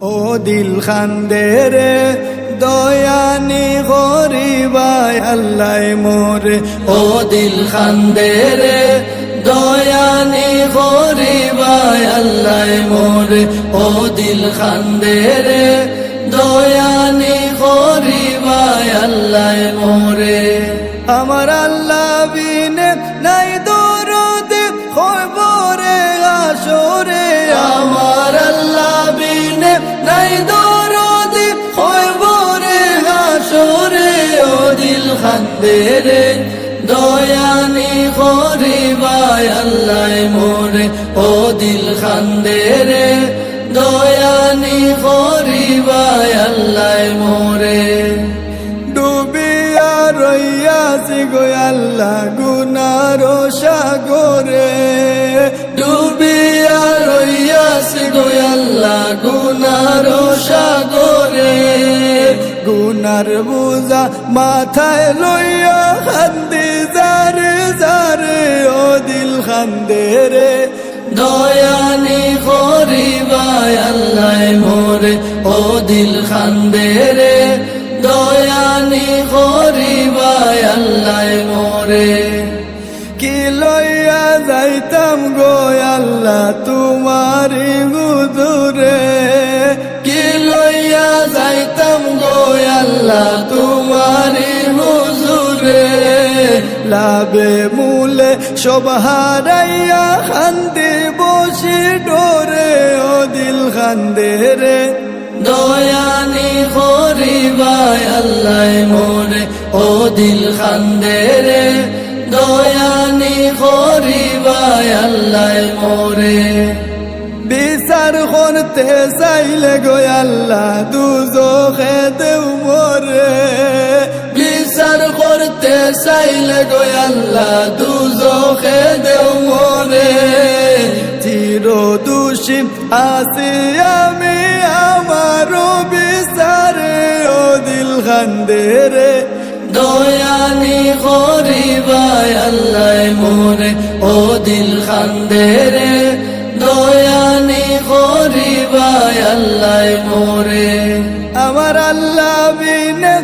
ও দিল খান্দে রে দয়ানি গরিবাই আল্লাহ মোরে। ও দিল খান্দে রে দয়ানি গরিবায় আল্লাহ মোরে। ও দিল খান্দে রে দয়ানি গরিবায় আল্লাহ মোরে। আমার আল্লাহ বিনে নাই দরদে, খবরে আসরে আমার দিল দয়ানি গরিবায় আল্লাহ মোরে ও দিল খান্দে রে দয়ানি গরিবায় আল্লাহ মোরে। ডুবিয়া রইয়াছি গো আল্লাহ গুনার সাগরে। ডুবিয়া রইয়াছি গো আল্লাহ গুনার গুনার বুঝা মাথায় লইয়া খান্দি জারে জারে ও দিল খান্দে রে। দয়ানি করিবায় আল্লাহ মোরে ও দিল খান্দে রে। দয়ানি করিবায় আল্লাহ মোরে। কি লইয়া যাইতাম গো আল্লাহ তোমারি গুদুরে। যাইতাম গো আল্লাহ তোমারি হুজুরে। লাভে মূলে সব খান্দে বসে ডোরে, ও দিল খান্দে রে। দয়ানি করিবায় আল্লাহ মোরে, ও দিল খান্দে রে। দয়ানি করিবায় আল্লাহ মোরে। করতে চাইলে গো আল্লাহ দুজোখে দেও মরে বিচার করতে চাইলে গো আল্লাহ দুজখে দেও মোরে চির দোষী আসি আমি আমারও বিচারে, ও দিল খান্দে রে। দয়ানি করিবায় আল্লাহ মোরে ও দিল খান্দে রে। দয়ানি গরিবায় আল্লাহ মোরে। আমার আল্লাহ বিনে